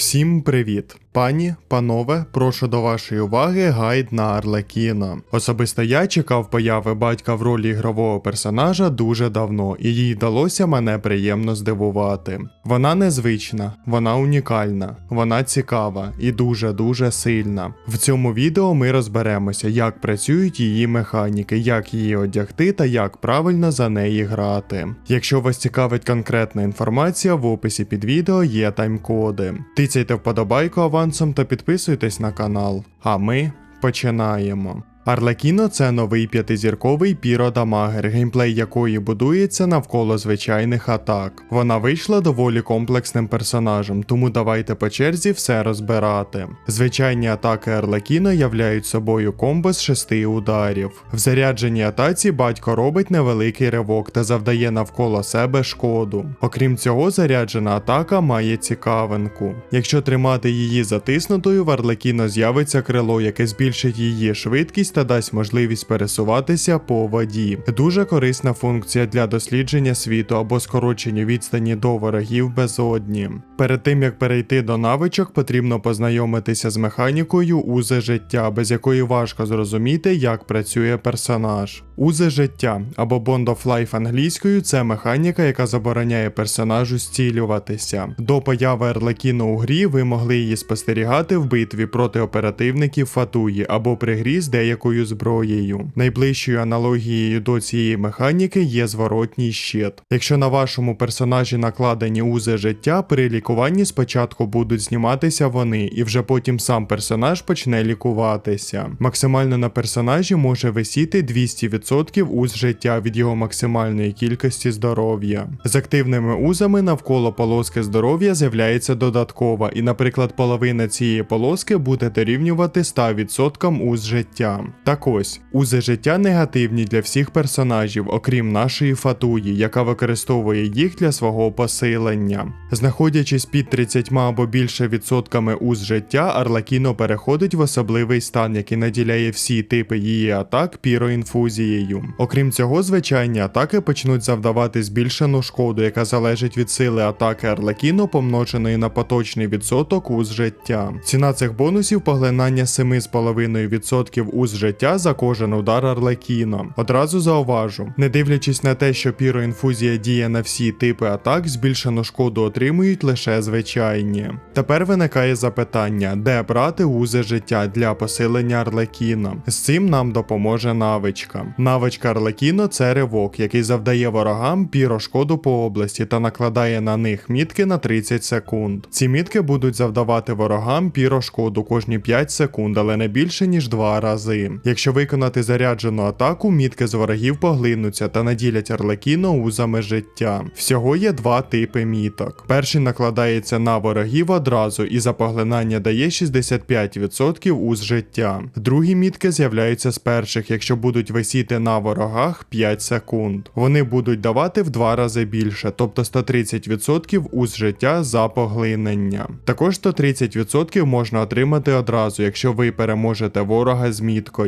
Всім привіт! Пані, панове, прошу до вашої уваги гайд на Арлекіна. Особисто я чекав появи батька в ролі ігрового персонажа дуже давно, і їй вдалося мене приємно здивувати. Вона незвична, вона унікальна, вона цікава і дуже-дуже сильна. В цьому відео ми розберемося, як працюють її механіки, як її одягти та як правильно за неї грати. Якщо вас цікавить конкретна інформація, в описі під відео є тайм-коди. Тицяйте вподобайку авансом та підписуйтесь на канал. А ми починаємо. Арлекіно це новий п'ятизірковий піродамагер, геймплей якої будується навколо звичайних атак. Вона вийшла доволі комплексним персонажем, тому давайте по черзі все розбирати. Звичайні атаки Арлекіно являють собою комбо з шести ударів. В зарядженій атаці батько робить невеликий ривок та завдає навколо себе шкоду. Окрім цього, заряджена атака має цікавинку. Якщо тримати її затиснутою, в Арлекіно з'явиться крило, яке збільшить її швидкість та дасть можливість пересуватися по воді. Дуже корисна функція для дослідження світу або скорочення відстані до ворогів безодні. Перед тим як перейти до навичок, потрібно познайомитися з механікою узи життя, без якої важко зрозуміти, як працює персонаж. Узи життя або Bond of Life англійською це механіка, яка забороняє персонажу зцілюватися. До появи Арлекіно у грі ви могли її спостерігати в битві проти оперативників Фатуї або при грі з деякою зброєю. Найближчою аналогією до цієї механіки є зворотній щит. Якщо на вашому персонажі накладені узи життя, при лікуванні спочатку будуть зніматися вони, і вже потім сам персонаж почне лікуватися. Максимально на персонажі може висіти 200% уз життя від його максимальної кількості здоров'я. З активними узами навколо полоски здоров'я з'являється додаткова, і, наприклад, половина цієї полоски буде дорівнювати 100% уз життя. Так ось, узи життя негативні для всіх персонажів, окрім нашої фатуї, яка використовує їх для свого посилення. Знаходячись під 30 або більше відсотками уз життя, Арлакіно переходить в особливий стан, який наділяє всі типи її атак піроінфузією. Окрім цього, звичайні атаки почнуть завдавати збільшену шкоду, яка залежить від сили атаки Арлекіно, помноженої на поточний відсоток уз життя. Ціна цих бонусів поглинання 7,5% уз життя за кожен удар Арлекіно. Одразу зауважу, не дивлячись на те, що піроінфузія діє на всі типи атак, збільшену шкоду отримують лише звичайні. Тепер виникає запитання, де брати узи життя для посилення Арлекіно. З цим нам допоможе навичка. Навичка Арлекіно це ривок, який завдає ворогам пірошкоду по області та накладає на них мітки на 30 секунд. Ці мітки будуть завдавати ворогам пірошкоду кожні 5 секунд, але не більше ніж 2 рази. Якщо виконати заряджену атаку, мітки з ворогів поглинуться та наділять Арлекіно узами життя. Всього є два типи міток. Перший накладається на ворогів одразу і за поглинання дає 65% уз життя. Другі мітки з'являються з перших, якщо будуть висіти на ворогах 5 секунд. Вони будуть давати в два рази більше, тобто 130% уз життя за поглинення. Також 130% можна отримати одразу, якщо ви переможете ворога з міткою.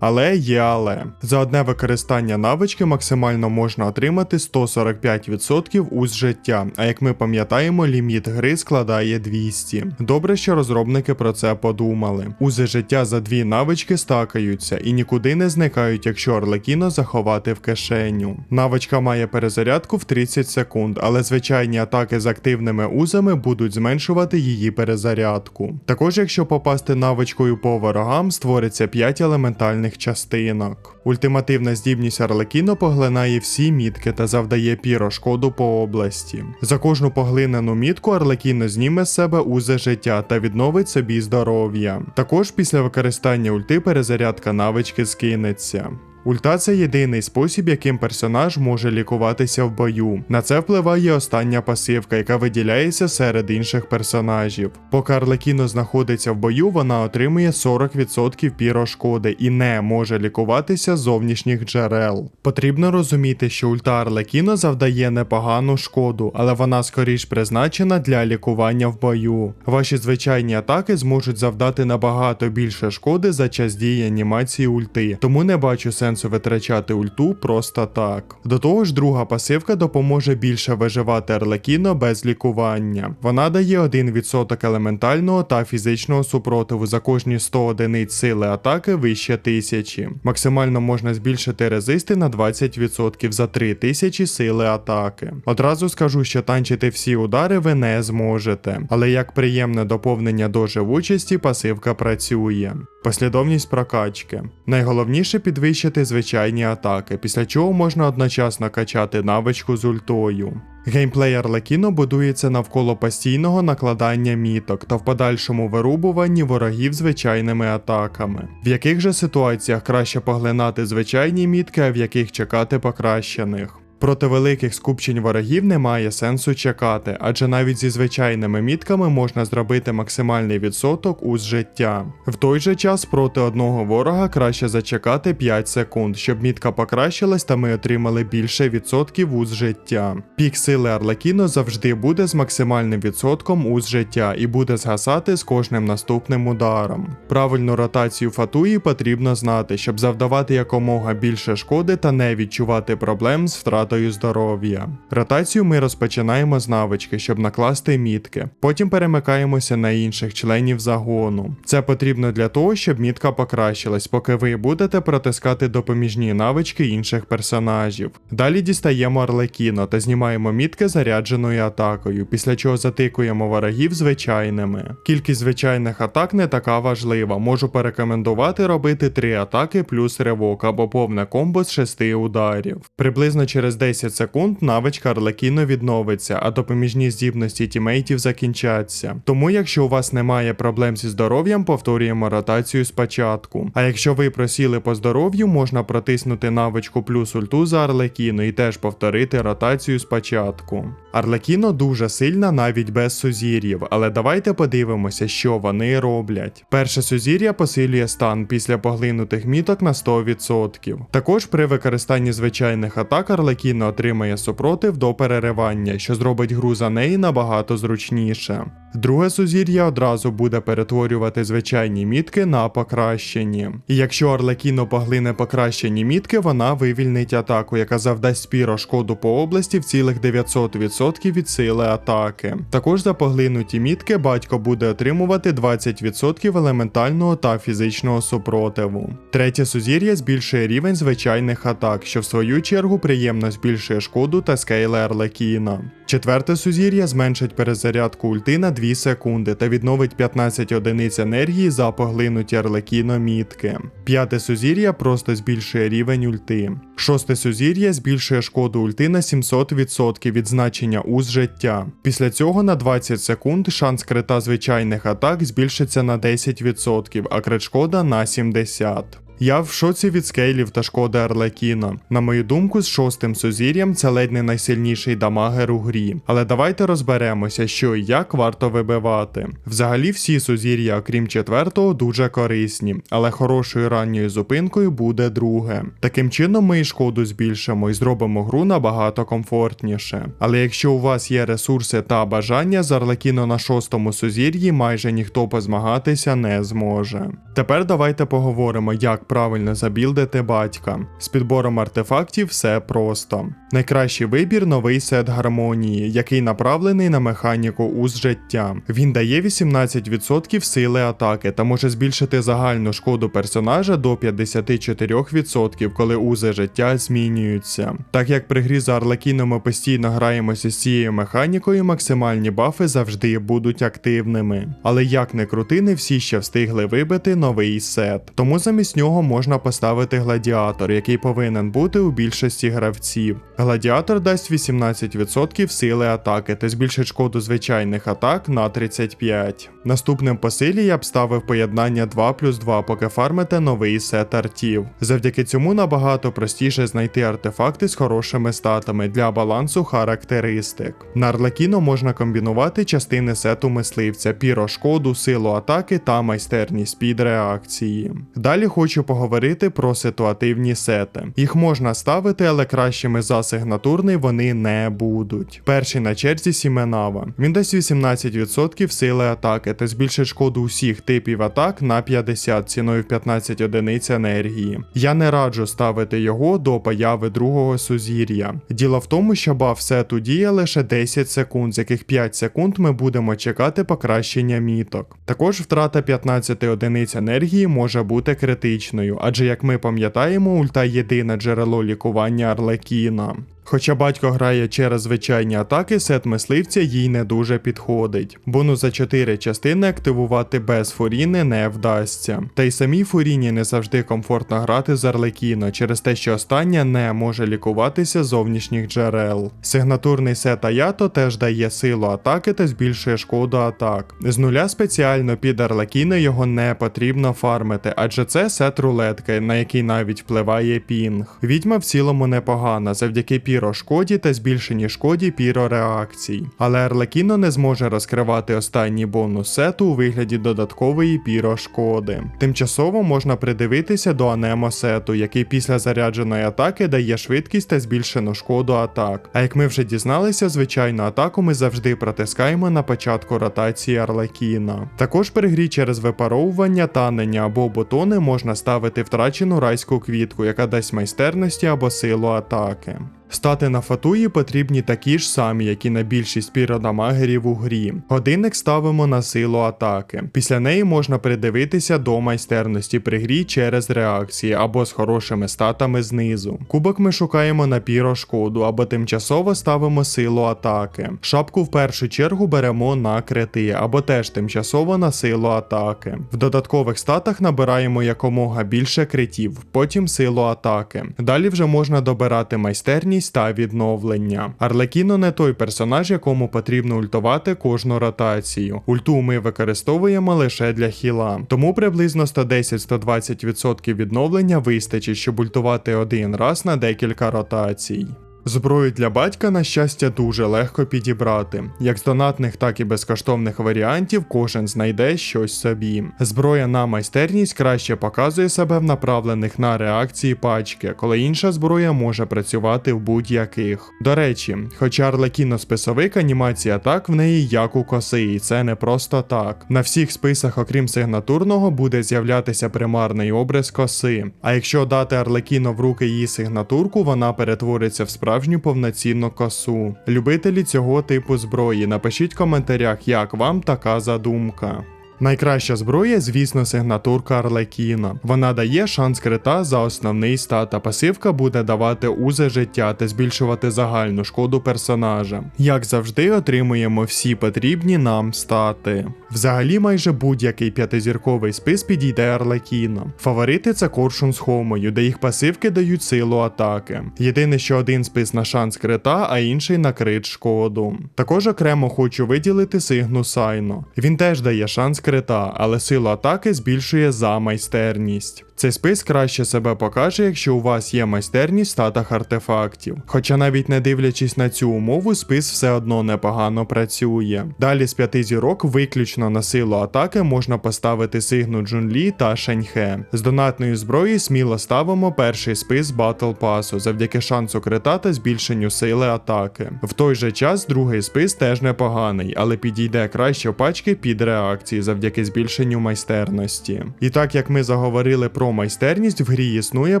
Але є але. За одне використання навички максимально можна отримати 145% уз життя, а як ми пам'ятаємо, ліміт гри складає 200. Добре, що розробники про це подумали. Узи життя за дві навички стакаються і нікуди не зникають, якщо Арлекіно заховати в кишеню. Навичка має перезарядку в 30 секунд, але звичайні атаки з активними узами будуть зменшувати її перезарядку. Також, якщо попасти навичкою по ворогам, створиться 5 елементальних частинок. Ультимативна здібність Арлекіно поглинає всі мітки та завдає піро шкоду по області. За кожну поглинену мітку Арлекіно зніме з себе узе життя та відновить собі здоров'я. Також після використання ульти перезарядка навички скинеться. Ульта це єдиний спосіб, яким персонаж може лікуватися в бою. На це впливає остання пасивка, яка виділяється серед інших персонажів. Поки Арлекіно знаходиться в бою, вона отримує 40% пірошкоди і не може лікуватися з зовнішніх джерел. Потрібно розуміти, що ульта Арлекіно завдає непогану шкоду, але вона скоріш призначена для лікування в бою. Ваші звичайні атаки зможуть завдати набагато більше шкоди за час дії анімації ульти, тому не бачу сенсу сенсу витрачати ульту просто так. До того ж, друга пасивка допоможе більше виживати Арлекіно без лікування. Вона дає 1% елементального та фізичного супротиву за кожні 100 одиниць сили атаки вище 1000. Максимально можна збільшити резисти на 20% за 3000 сили атаки. Одразу скажу, що танчити всі удари ви не зможете, але як приємне доповнення до живучості пасивка працює. Послідовність прокачки. Найголовніше підвищити звичайні атаки, після чого можна одночасно качати навичку з ультою. Геймплей Арлекіно будується навколо постійного накладання міток та в подальшому вирубуванні ворогів звичайними атаками. В яких же ситуаціях краще поглинати звичайні мітки, а в яких чекати покращених. Проти великих скупчень ворогів немає сенсу чекати, адже навіть зі звичайними мітками можна зробити максимальний відсоток уз життя. В той же час проти одного ворога краще зачекати 5 секунд, щоб мітка покращилась та ми отримали більше відсотків уз життя. Пік сили Арлекіно завжди буде з максимальним відсотком уз життя і буде згасати з кожним наступним ударом. Правильну ротацію фатуї потрібно знати, щоб завдавати якомога більше шкоди та не відчувати проблем з втратою здоров'я. Ротацію ми розпочинаємо з навички, щоб накласти мітки. Потім перемикаємося на інших членів загону. Це потрібно для того, щоб мітка покращилась, поки ви будете протискати допоміжні навички інших персонажів. Далі дістаємо Арлекіно та знімаємо мітки зарядженою атакою, після чого затикуємо ворогів звичайними. Кількість звичайних атак не така важлива. Можу порекомендувати робити 3 атаки плюс ривок або повне комбо з 6 ударів. Приблизно через 10 секунд навичка Арлекіно відновиться, а допоміжні здібності тімейтів закінчаться. Тому, якщо у вас немає проблем зі здоров'ям, повторюємо ротацію спочатку. А якщо ви просіли по здоров'ю, можна протиснути навичку плюс ульту за Арлекіно і теж повторити ротацію спочатку. Арлекіно дуже сильна навіть без сузір'їв, але давайте подивимося, що вони роблять. Перше сузір'я посилює стан після поглинутих міток на 100%. Також при використанні звичайних атак Арлекіно отримає супротив до переривання, що зробить гру за неї набагато зручніше. Друге сузір'я одразу буде перетворювати звичайні мітки на покращені. І якщо Арлекіно поглине покращені мітки, вона вивільнить атаку, яка завдасть спіро шкоду по області в цілих 900% від сили атаки. Також за поглинуті мітки батько буде отримувати 20% елементального та фізичного супротиву. Третє сузір'я збільшує рівень звичайних атак, що в свою чергу приємно збільшує шкоду та скейли Арлекіна. Четверте сузір'я зменшить перезарядку ульти на 2 секунди та відновить 15 одиниць енергії за поглинуті Арлекіно мітки. П'яте сузір'я просто збільшує рівень ульти. Шосте сузір'я збільшує шкоду ульти на 700% від значення уз життя. Після цього на 20 секунд шанс крита звичайних атак збільшиться на 10%, а крит шкода на 70%. Я в шоці від скейлів та шкоди Арлекіно. На мою думку, з шостим сузір'ям це ледь не найсильніший дамагер у грі. Але давайте розберемося, що і як варто вибивати. Взагалі, всі сузір'я, окрім четвертого, дуже корисні, але хорошою ранньою зупинкою буде друге. Таким чином, ми і шкоду збільшимо і зробимо гру набагато комфортніше. Але якщо у вас є ресурси та бажання, з Арлекіно на шостому сузір'ї майже ніхто позмагатися не зможе. Тепер давайте поговоримо, як правильно забілдити батька. З підбором артефактів все просто. Найкращий вибір новий сет гармонії, який направлений на механіку уз життя. Він дає 18% сили атаки та може збільшити загальну шкоду персонажа до 54%, коли узи життя змінюються. Так як при грі за Арлекіном ми постійно граємося з цією механікою, максимальні бафи завжди будуть активними. Але як не крути, не всі ще встигли вибити новий сет. Тому замість нього можна поставити гладіатор, який повинен бути у більшості гравців. Гладіатор дасть 18% сили атаки та збільшить шкоду звичайних атак на 35%. Наступним по силі я б ставив поєднання 2 плюс 2, поки фармите новий сет артів. Завдяки цьому набагато простіше знайти артефакти з хорошими статами для балансу характеристик. На Арлекіно можна комбінувати частини сету мисливця, піро шкоду, силу атаки та майстерність під реакції. Далі хочу поговорити про ситуативні сети. Їх можна ставити, але кращими за сигнатурний вони не будуть. Перший на черзі Сіменава. Він дасть 18% сили атаки та збільшить шкоду усіх типів атак на 50 ціною в 15 одиниць енергії. Я не раджу ставити його до появи другого сузір'я. Діло в тому, що баф сету діє лише 10 секунд, з яких 5 секунд ми будемо чекати покращення міток. Також втрата 15 одиниць енергії може бути критичною, адже як ми пам'ятаємо, ульта єдине джерело лікування Арлекіна. Хоча батько грає через звичайні атаки, сет мисливця їй не дуже підходить. Бонус за 4 частини активувати без фуріни не вдасться. Та й самій фуріні не завжди комфортно грати з Арлекіно через те, що остання не може лікуватися зовнішніх джерел. Сигнатурний сет Аято теж дає силу атаки та збільшує шкоду атак. З нуля спеціально під Арлекіно його не потрібно фармити, адже це сет рулетки, на який навіть впливає пінг. Відьма в цілому непогана завдяки пірошкоді та збільшеній шкоді пірореакцій. Але Арлекіно не зможе розкривати останній бонус сету у вигляді додаткової пірошкоди. Тимчасово можна придивитися до анемо сету, який після зарядженої атаки дає швидкість та збільшену шкоду атак. А як ми вже дізналися, звичайну атаку ми завжди протискаємо на початку ротації Арлекіна. Також при грі через випаровування, танення або бутони можна ставити втрачену райську квітку, яка дасть майстерності або силу атаки. Стати на фатуї потрібні такі ж самі, як і на більшість піродамагерів у грі. Годинник ставимо на силу атаки. Після неї можна придивитися до майстерності при грі через реакції або з хорошими статами знизу. Кубок ми шукаємо на пірошкоду або тимчасово ставимо силу атаки. Шапку в першу чергу беремо на крити або теж тимчасово на силу атаки. В додаткових статах набираємо якомога більше критів, потім силу атаки. Далі вже можна добирати майстерність та відновлення. Арлекіно не той персонаж, якому потрібно ультувати кожну ротацію. Ульту ми використовуємо лише для хіла, тому приблизно 110-120% відновлення вистачить, щоб ультувати один раз на декілька ротацій. Зброю для батька, на щастя, дуже легко підібрати. Як з донатних, так і безкоштовних варіантів кожен знайде щось собі. Зброя на майстерність краще показує себе в направлених на реакції пачки, коли інша зброя може працювати в будь-яких. До речі, хоча Арлекіно списовик, анімація атак в неї як у коси, і це не просто так. На всіх списах, окрім сигнатурного, буде з'являтися примарний образ коси. А якщо дати Арлекіно в руки її сигнатурку, вона перетвориться в справжню повноцінну косу. Любителі цього типу зброї, напишіть в коментарях, як вам така задумка. Найкраща зброя, звісно, сигнатурка Арлекіна. Вона дає шанс крита за основний стат, а пасивка буде давати узе життя та збільшувати загальну шкоду персонажа. Як завжди, отримуємо всі потрібні нам стати. Взагалі, майже будь-який п'ятизірковий спис підійде Арлекіна. Фаворити це коршун з хомою, де їх пасивки дають силу атаки. Єдине, що один спис на шанс крита, а інший на крит шкоду. Також окремо хочу виділити Сигну Сайно. Він теж дає шанс крита, але силу атаки збільшує за майстерність. Цей спис краще себе покаже, якщо у вас є майстерність в статах артефактів. Хоча навіть не дивлячись на цю умову, спис все одно непогано працює. Далі з п'яти зірок виключно на силу атаки можна поставити сигну Джунлі та Шеньхе. З донатної зброї сміло ставимо перший спис Батл Пасу завдяки шансу крита та збільшенню сили атаки. В той же час другий спис теж непоганий, але підійде краще пачки під реакції завдяки збільшенню майстерності. І так як ми заговорили про майстерність, в грі існує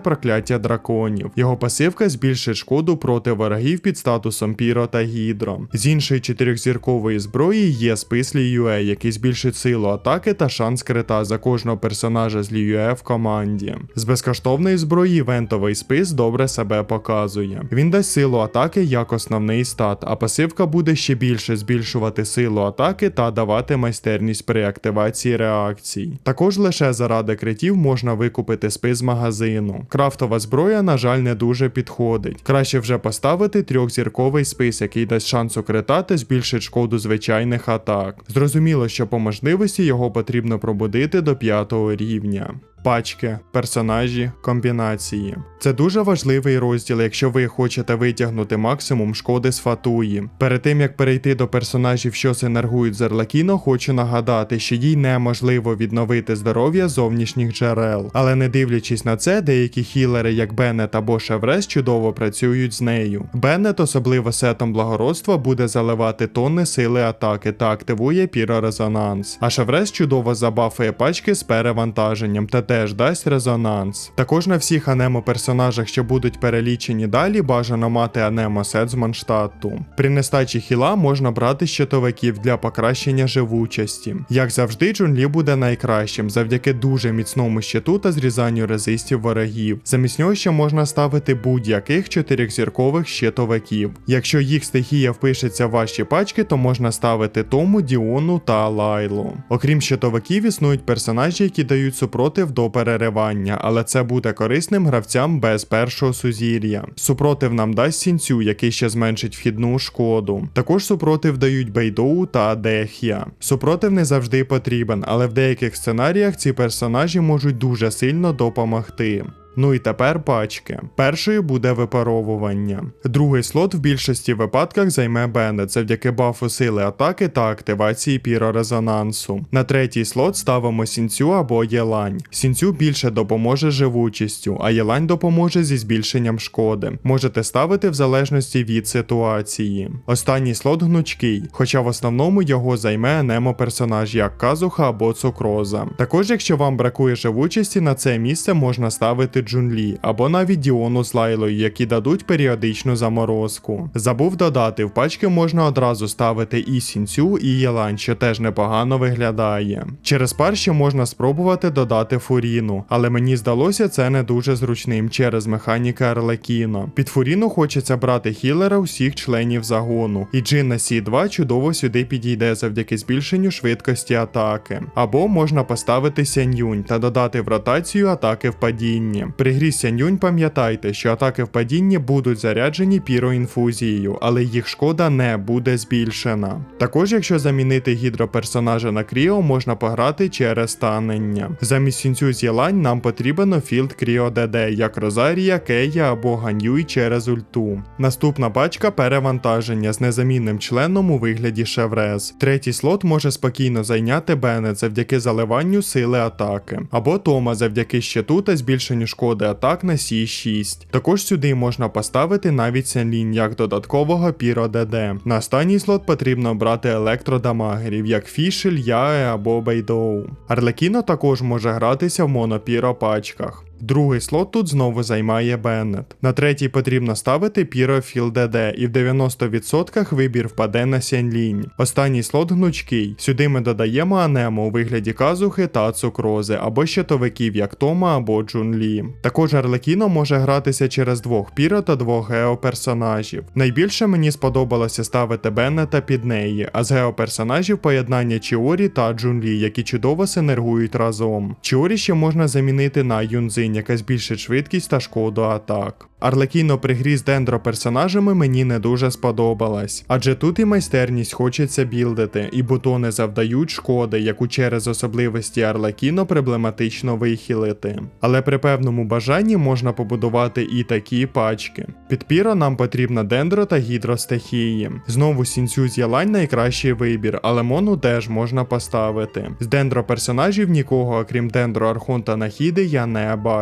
прокляття драконів. Його пасивка збільшить шкоду проти ворогів під статусом Піро та Гідро. З іншої чотирьохзіркової зброї є спис Ліюе, який збільшить силу атаки та шанс крита за кожного персонажа з Ліюе в команді. З безкоштовної зброї івентовий спис добре себе показує. Він дасть силу атаки як основний стат, а пасивка буде ще більше збільшувати силу атаки та давати майстерність при активації реакцій. Також лише заради критів можна викупити спис з магазину. Крафтова зброя, на жаль, не дуже підходить. Краще вже поставити трьохзірковий спис, який дасть шансу крита та збільшить шкоду звичайних атак. Зрозуміло, що по можливості його потрібно пробудити до п'ятого рівня. Пачки, персонажі, комбінації. Це дуже важливий розділ, якщо ви хочете витягнути максимум шкоди з фатуї. Перед тим як перейти до персонажів, що синергують з Арлекіно, хочу нагадати, що їй неможливо відновити здоров'я зовнішніх джерел. Але не дивлячись на це, деякі хілери, як Беннет або Шеврес, чудово працюють з нею. Беннет, особливо сетом благородства, буде заливати тонни сили атаки та активує пірорезонанс. А Шеврес чудово забафує пачки з перевантаженням та теж дасть резонанс. Також на всіх анемо персонажах, що будуть перелічені далі, бажано мати анемо сет з манштату. При нестачі хіла можна брати щитовиків для покращення живучості. Як завжди, Джунлі буде найкращим завдяки дуже міцному щиту та зрізанню резистів ворогів. Замість нього ще можна ставити будь-яких чотирьохзіркових щитовиків. Якщо їх стихія впишеться в ваші пачки, то можна ставити Тому, Діону та Лайлу. Окрім щитовиків, існують персонажі, які дають супротив до переривання, але це буде корисним гравцям без першого сузір'я. Супротив нам дасть сінцю, який ще зменшить вхідну шкоду. Також супротив дають Бейдоу та Дех'я. Супротив не завжди потрібен, але в деяких сценаріях ці персонажі можуть дуже сильно допомогти. Ну і тепер пачки. Першою буде випаровування. Другий слот в більшості випадках займе Беннет завдяки бафу сили атаки та активації пірорезонансу. На третій слот ставимо сінцю або єлань. Сінцю більше допоможе живучістю, а єлань допоможе зі збільшенням шкоди. Можете ставити в залежності від ситуації. Останній слот гнучкий, хоча в основному його займе немо персонаж як казуха або цукроза. Також, якщо вам бракує живучості, на це місце можна ставити Джунлі або навіть Діону з Лайлою, які дадуть періодичну заморозку. Забув додати, в пачки можна одразу ставити і сінцю, і єлань, що теж непогано виглядає. Через пар ще можна спробувати додати фуріну, але мені здалося це не дуже зручним через механіки Арлекіно. Під фуріну хочеться брати хілера усіх членів загону, і Джин на Сі2 чудово сюди підійде завдяки збільшенню швидкості атаки. Або можна поставити Сяньюнь та додати в ротацію атаки в падінні. При грі Сяньюнь пам'ятайте, що атаки в падінні будуть заряджені піроінфузією, але їх шкода не буде збільшена. Також, якщо замінити гідроперсонажа на Кріо, можна пограти через танення. Замість сінцю з Єлань нам потрібен офілд Кріо ДД, як Розарія, Кея або Ганюй через ульту. Наступна пачка перевантаження з незамінним членом у вигляді Шеврез. Третій слот може спокійно зайняти Беннет завдяки заливанню сили атаки, або Тома завдяки щиту та збільшенню шкоди атак на Сі6. Також сюди можна поставити навіть Сянлін як додаткового піро ДД. На останній слот потрібно брати електродамагерів, як Фішель, Яе або Бейдоу. Арлекіно також може гратися в монопіро пачках. Другий слот тут знову займає Беннет. На третій потрібно ставити Піро Філ ДД, і в 90% вибір впаде на Сянлінь. Останній слот гнучкий. Сюди ми додаємо анему у вигляді казухи та цукрози, або щитовиків, як Тома або Джунлі. Також Арлекіно може гратися через двох Піро та двох геоперсонажів. Найбільше мені сподобалося ставити Беннета під неї, а з геоперсонажів поєднання Чіорі та Джунлі, які чудово синергують разом. Чіорі ще можна замінити на Юнзинь, яка збільшить швидкість та шкоду атак. Арлекіно при грі з дендро персонажами мені не дуже сподобалась, адже тут і майстерність хочеться білдити, і бутони завдають шкоди, яку через особливості Арлекіно проблематично вихилити. Але при певному бажанні можна побудувати і такі пачки. Під піро нам потрібна дендро та гідростихії. Знову сінцю з ялань найкращий вибір, але мону теж можна поставити. З дендро персонажів нікого, окрім дендро Архонта Нахіди, я не бачу.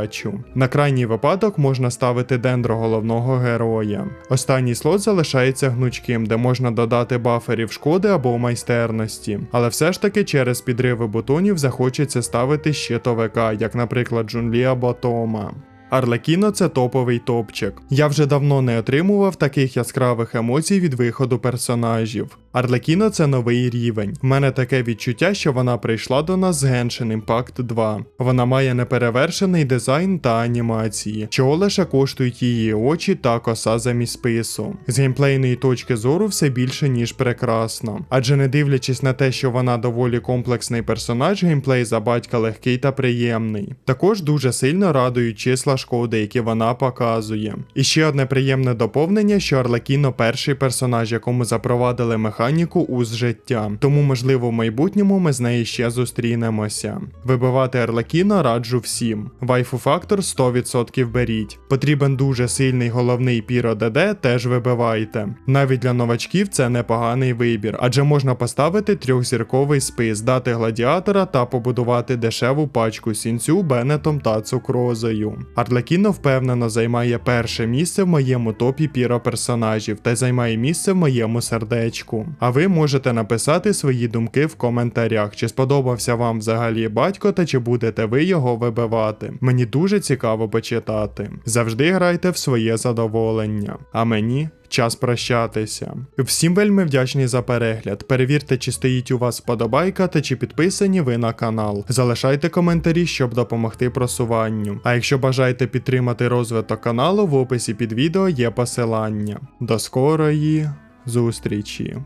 На крайній випадок можна ставити дендро головного героя. Останній слот залишається гнучким, де можна додати баферів шкоди або майстерності. Але все ж таки через підриви бутонів захочеться ставити щитовика, як, наприклад, Джунлі або Тома. Арлекіно це топовий топчик. Я вже давно не отримував таких яскравих емоцій від виходу персонажів. Арлекіно це новий рівень. В мене таке відчуття, що вона прийшла до нас з Genshin Impact 2. Вона має неперевершений дизайн та анімації, чого лише коштують її очі та коса замість спису. З геймплейної точки зору все більше ніж прекрасно. Адже не дивлячись на те, що вона доволі комплексний персонаж, геймплей за батька легкий та приємний. Також дуже сильно радують числа шкоди, які вона показує. І ще одне приємне доповнення, що Арлекіно перший персонаж, якому запровадили механіку уз життя. Тому, можливо, в майбутньому ми з нею ще зустрінемося. Вибивати Арлекіно раджу всім. Вайфу фактор 100% беріть. Потрібен дуже сильний головний піро ДД, теж вибивайте. Навіть для новачків це непоганий вибір, адже можна поставити трьохзірковий спис, дати гладіатора та побудувати дешеву пачку сінцю, бенетом та цукрозою. Арлекіно впевнено займає перше місце в моєму топі піро персонажів та займає місце в моєму сердечку. А ви можете написати свої думки в коментарях, чи сподобався вам взагалі батько та чи будете ви його вибивати. Мені дуже цікаво почитати. Завжди грайте в своє задоволення. А мені час прощатися. Всім вельми вдячний за перегляд. Перевірте, чи стоїть у вас вподобайка та чи підписані ви на канал. Залишайте коментарі, щоб допомогти просуванню. А якщо бажаєте підтримати розвиток каналу, в описі під відео є посилання. До скорої зустрічі!